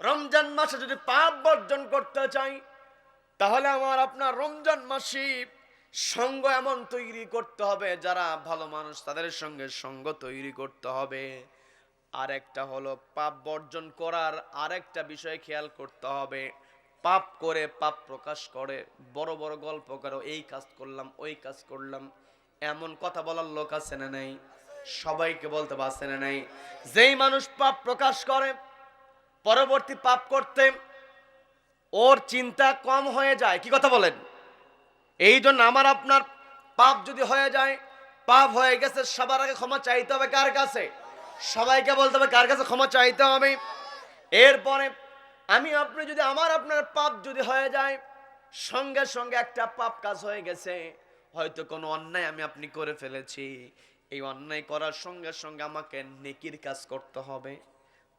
রমজান মাসে যদি পাপ বর্জন করতে চাই, তাহলে আমার আপনার রমজান মাসে সঙ্গ এমন তৈরি করতে হবে, যারা ভালো মানুষ তাদের সঙ্গে সঙ্গ তৈরি করতে হবে। আর একটা হলো পাপ বর্জন করার আরেকটা বিষয় খেয়াল করতে হবে। পাপ করে পাপ প্রকাশ করে, বড় বড় গল্প করে, এই কাজ করলাম, ওই কাজ করলাম, এমন কথা বলার লোক আছে না নাই? সবাইকে বলতে পারছে না নাই? যেই মানুষ পাপ প্রকাশ করে পরবর্তী পাপ করতে ওর চিন্তা কম হয়ে যায়। কি কথা বলেন? এই জন্য আমার আপনার পাপ যদি হয়ে যায়, পাপ হয়ে গেছে, সবার আগে ক্ষমা চাইতে হবে কার কাছে? সবাইকে বলতে হবে, কার কাছে ক্ষমা চাইতে হবে? এরপরে আমি আপনি যদি আমার আপনার পাপ যদি হয়ে যায়, সঙ্গে সঙ্গে একটা পাপ কাজ হয়ে গেছে। হয়তো কোনো অন্যায় আমি আপনি করে ফেলেছি। এই অন্যায় করার সঙ্গে সঙ্গে আমাকে নেকির কাজ করতে হবে।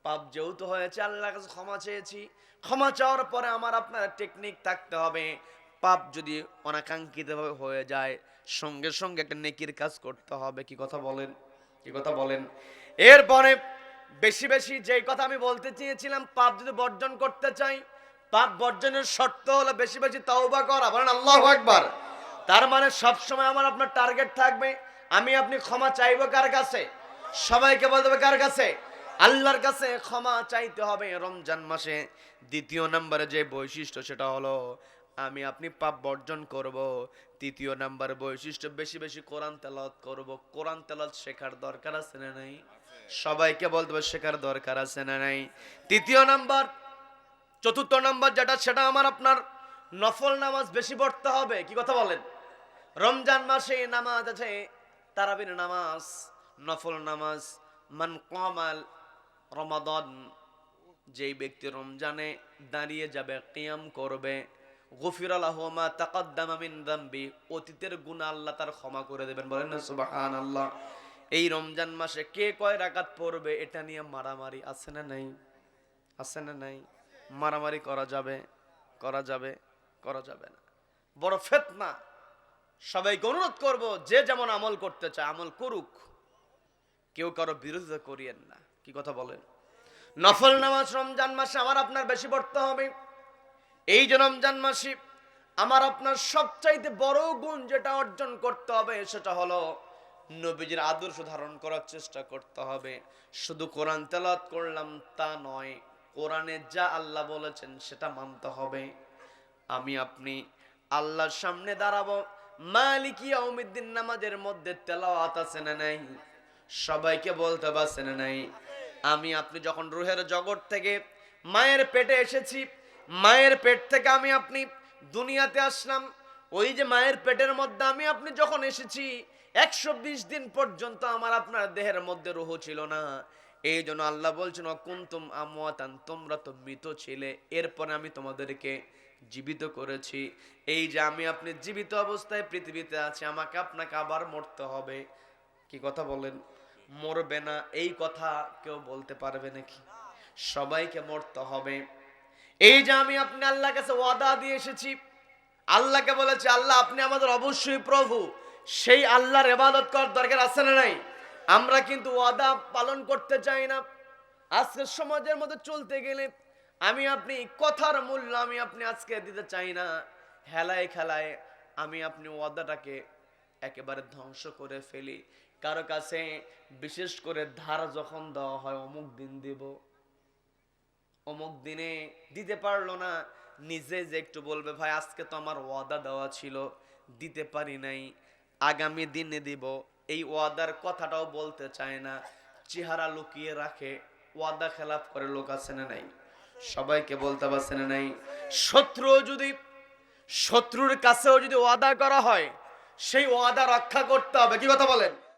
পাপ যেহেতু হয়েছে, আল্লাহর কাছে ক্ষমা চেয়েছি। ক্ষমা চাওয়ার পরে আমার আপনার টেকনিক থাকতে হবে। পাপ যদি অনাকাঙ্ক্ষিতভাবে হয়ে যায়, সঙ্গে সঙ্গে একটা নেকির কাজ করতে হবে। কি কথা বলেন? কি কথা বলেন? এরপরে বেশি বেশি যেই কথা আমি বলতে চেয়েছিলাম, পাপ যদি বর্জন করতে চাই, পাপ বর্জনের শর্ত হলো বেশি বেশি তাওবা করা। বলেন আল্লাহু আকবার। তার মানে সব সময় আমার আপনার টার্গেট থাকবে, আমি আপনি ক্ষমা চাইব কার কাছে? সবাইকে বলতে হবে কার কাছে? আল্লাহর কাছে ক্ষমা চাইতে হবে রমজান মাসে। দ্বিতীয় নম্বরে যে বৈশিষ্ট্য সেটা হলো, আমি আপনি পাপ বর্জন করব। তৃতীয় নাম্বার বৈশিষ্ট্য, বেশি বেশি কোরআন তেলাওয়াত করব। কোরআন তেলাওয়াত শেখার দরকার আছে না নাই? সবাইকে বলতে হবে, শেখার দরকার আছে না নাই? তৃতীয় নাম্বার, চতুর্থ নাম্বার যেটা, সেটা আমার আপনার নফল নামাজ বেশি পড়তে হবে। কি কথা বলেন? রমজান মাসে নামাজ আছে, তারাবির নামাজ, নফল নামাজ, মান কমাল রমাদন, যেই ব্যক্তি রমজানে দাঁড়িয়ে যাবে, কিয়াম করবে, গফির আল্লাহমা তাকাদ্দামা অতীতের গুনাহ আল্লাহ তার ক্ষমা করে দেবেন। বলেন না, সুবহানাল্লাহ। এই রমজান মাসে কে কয় রাকাত পড়বে, এটা নিয়ে মারামারি আছে না নাই? আছে না নাই? মারামারি করা যাবে করা যাবে করা যাবে না। বড় ফেতনা। সবাইকে অনুরোধ করব, যে যেমন আমল করতে চায়, আমল করুক। কেউ কারও বিরোধিতা করিয়েন না। কি কথা বলেন? নফল নামাজ রমজান মাসে আমার আপনার বেশি পড়তে হবে। এই যে রমজান মাসে আমার আপনার সবচাইতে বড় গুণ যেটা অর্জন করতে হবে সেটা হলো নবীজির আদর্শ ধারণ করার চেষ্টা করতে হবে। শুধু কোরআন তেলাওয়াত করলাম তা নয়, কোরআনে যা আল্লাহ বলেছেন সেটা মানতে হবে। আমি আপনি আল্লাহর সামনে দাঁড়াবো, মালিকি ইয়াউমিদ্দিন, নামাজের মধ্যে তেলাওয়াত আছে না নাই? সবাইকে বলতে পারছে না নাই। আমি, আপনি যখন রুহের জগৎ থেকে মায়ের পেটে এসেছি, মায়ের পেট থেকে আমি, আপনি দুনিয়াতে আসলাম। ওই যে মায়ের পেটের মধ্যে আমি, আপনি যখন এসেছি, একশো বিশ দিন পর্যন্ত আমার আপনার দেহের মধ্যে রুহ ছিল না। এই জন্য আল্লাহ বলছেন কুন্তুম আমওয়াতান, তোমরা তো মৃত ছিলে। এরপরে আমি তোমাদেরকে জীবিত করেছি। এই যে আমি, আপনি জীবিত অবস্থায় পৃথিবীতে আছি, আমাকে আপনাকে আবার মরতে হবে। কি কথা বলেন? মরবে না, এই কথা কেউ বলতে পারবে নাকি? সবাইকে মরতে হবে। এই যে আমি আপনি আল্লাহ কাছে ওয়াদা দিয়ে এসেছি, আল্লাহকে বলেছে, আল্লাহ, আপনি আমাদের অবশ্যই প্রভু। সেই আল্লাহর ইবাদত করার দরকার আছে না নাই? আমরা কিন্তু ওয়াদা পালন করতে চাই না। আজকে সমাজের মধ্যে চলতে গেলে আমি আপনি কথার মূল্য আমি আপনি আজকে দিতে চাই না। হেলায় খেলায় আমি আপনি ওয়াদাটাকে একেবারে ধ্বংস করে ফেলি। কারও কাছে বিশেষ করে ধার যখন দেওয়া হয়, অমুক দিন দিব। অমুক দিনে দিতে পারল না, নিজে যে একটু বলবে, ভাই, আজকে তো আমার ওয়াদা দেওয়া ছিল, দিতে পারি নাই, আগামী দিনে দিব। এই ওয়াদার কথাটাও বলতে চায় না, চেহারা লুকিয়ে রাখে, ওয়াদা খেলাপ করে লোক আছে না নাই? সবাইকে বলতে পারছে না নাই? শত্রু যদি, শত্রুর কাছেও যদি ওয়াদা করা হয়, সেই ওয়াদা রক্ষা করতে হবে। কি কথা বলেন?